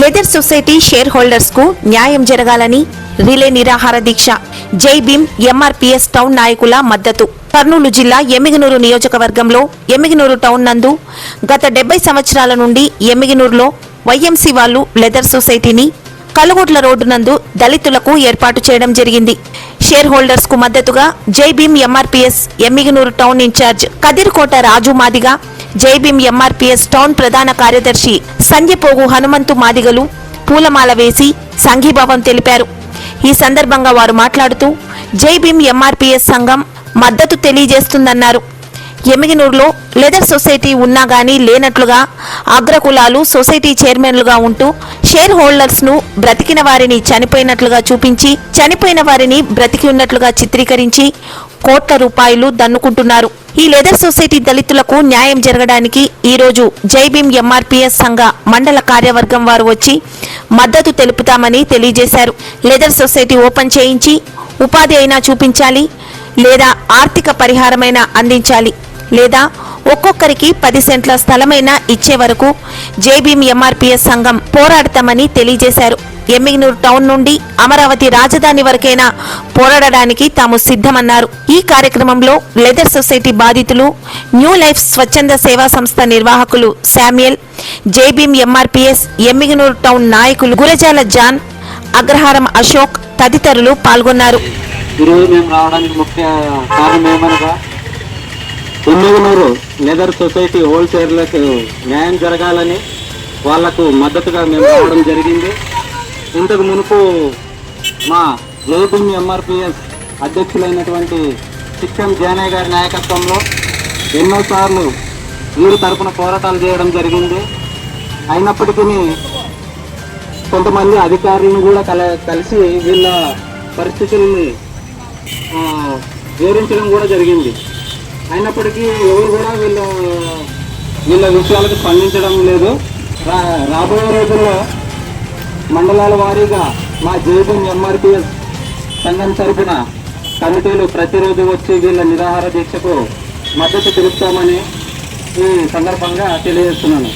Leather society share హోల్డర్స్కు న్యాయం జరగాలని relay నిరాహార దీక్ష. జై భీమ్ ఎంఆర్పీఎస్ టౌన్ నాయకుల మద్దతు. కర్నూలు జిల్లా ఎమ్మిగనూరు నియోజకవర్గంలో ఎమ్మిగనూరు టౌన్ నందు గత డెబ్బై సంవత్సరాల నుండి ఎమ్మిగనూరులో వైఎంసీ వాళ్ళు లెదర్ సొసైటీని కలుగుట్ల రోడ్డు నందు దళితులకు ఏర్పాటు చేయడం జరిగింది. షేర్ హోల్డర్స్కు మద్దతుగా జై Bhim MRPS Emmiganur town in charge Kadirkota Raju Madiga జై భీమ్ ఎంఆర్పీఎస్ టౌన్ ప్రధాన కార్యదర్శి సంజయపోగు హనుమంతు మాదిగలు పూలమాల వేసి సంఘీభావం తెలిపారు. ఈ సందర్భంగా వారు మాట్లాడుతూ జై భీమ్ ఎంఆర్పీఎస్ సంఘం మద్దతు తెలియజేస్తుందన్నారు. ఎమిగినూరులో లెదర్ సొసైటీ ఉన్నా గానీ లేనట్లుగా అగ్రకులాలు సొసైటీ చైర్మన్లుగా ఉంటూ షేర్ హోల్డర్స్ను బ్రతికిన వారిని చనిపోయినట్లుగా చూపించి చనిపోయిన వారిని బ్రతికి ఉన్నట్లుగా చిత్రీకరించి కోట్ల రూపాయలు దన్నుకుంటున్నారు. ఈ లెదర్ సొసైటీ దళితులకు న్యాయం జరగడానికి ఈరోజు జైభీం ఎంఆర్పీఎస్ సంఘ మండల కార్యవర్గం వారు వచ్చి మద్దతు తెలుపుతామని తెలియజేశారు. లెదర్ సొసైటీ ఓపెన్ చేయించి ఉపాధి అయినా చూపించాలి లేదా ఆర్థిక పరిహారమైనా అందించాలి లేదా ఒక్కొక్కరికి పది సెంట్ల స్థలమైనా ఇచ్చే వరకు జేబీఎం ఎంఆర్పీఎస్ సంఘం పోరాడతామని తెలియజేశారు. ఎమ్మిగ్నూర్ టౌన్ నుండి అమరావతి రాజధాని వరకైనా పోరాడడానికి తాము సిద్ధమన్నారు. ఈ కార్యక్రమంలో లెదర్ సొసైటీ బాధితులు న్యూ లైఫ్ స్వచ్ఛంద సేవా సంస్థ నిర్వాహకులు Samuel JBM MRPS Emmiganur town నాయకులు గురజాల జాన్ అగ్రహారం అశోక్ తదితరులు పాల్గొన్నారు. ఈరోజు మేము రావడానికి ముఖ్య కారణం ఏమనగా ఎమ్మిగనూరు లెదర్ సొసైటీ హోల్సేలర్లకు న్యాయం జరగాలని వాళ్ళకు మద్దతుగా మేము రావడం జరిగింది. ఇంతకు మునుపు మా జేబీఎం ఎంఆర్పిఎస్ అధ్యక్షులైనటువంటి చిక్కం జానయ్య గారి నాయకత్వంలో ఎన్నోసార్లు వీరి తరపున పోరాటాలు చేయడం జరిగింది. అయినప్పటికీ కొంతమంది అధికారులను కూడా కల కలిసి వీళ్ళ పరిస్థితుల్ని వివరించడం కూడా జరిగింది. అయినప్పటికీ ఎవరు కూడా వీళ్ళ వీళ్ళ విషయాలకు స్పందించడం లేదు. రా రాబోయే రోజుల్లో మండలాల వారీగా మా జేబీఎం ఎంఆర్పిఎస్ సంఘం తరఫున కమిటీలు ప్రతిరోజు వచ్చి వీళ్ళ నిరాహార దీక్షకు మద్దతు తెలుపుతామని ఈ సందర్భంగా తెలియజేస్తున్నాను.